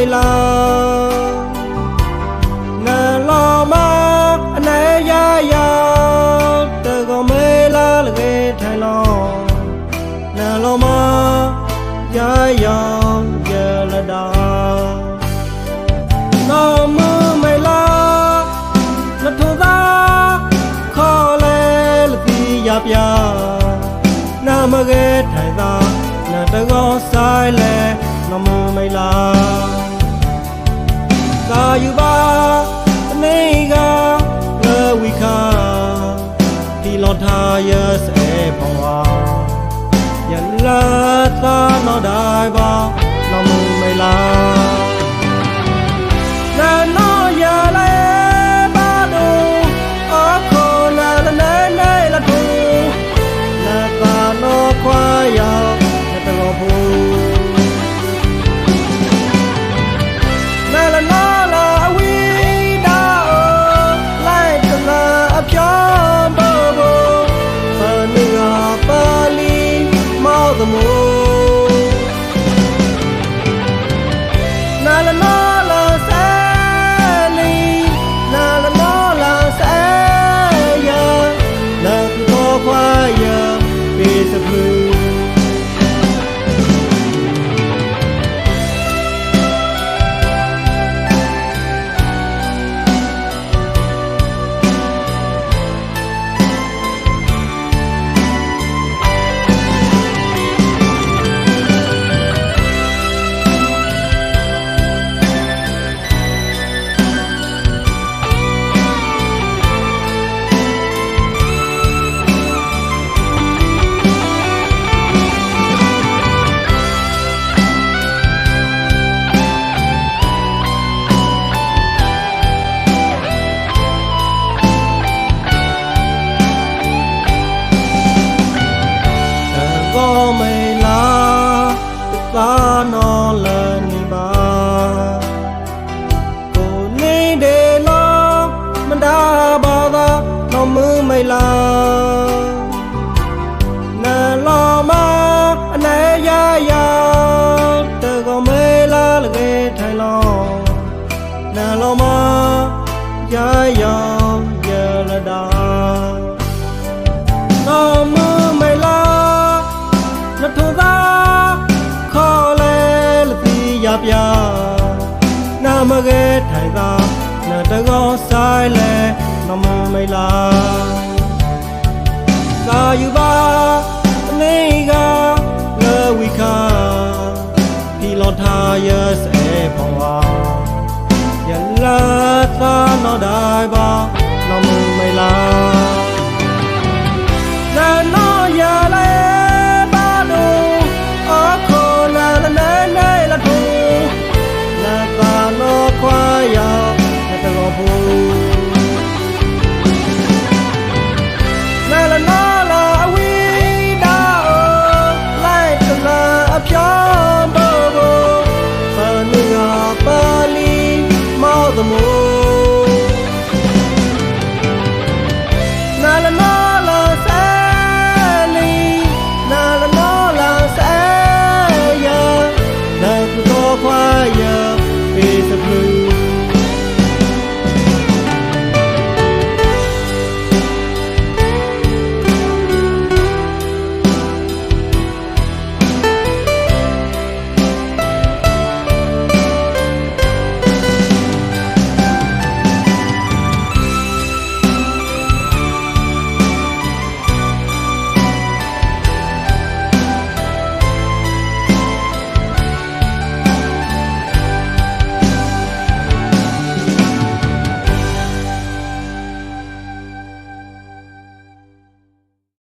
လိုက်လားငန်လာမအနေရရတကမေလာလကဲထိုင်လောငန်လာမရရရလတာနော် USA ပါဝါယန်လာသာနော်ဒိုင်ဘာနော်မူမေလာ မကဲထိုင်သာနတကောဆိုင်လဲနမမိလာကာယူပါအနေကလဝီခာဖီလွန်ထားရစေပေါ်ဝါယလာသနောဒါ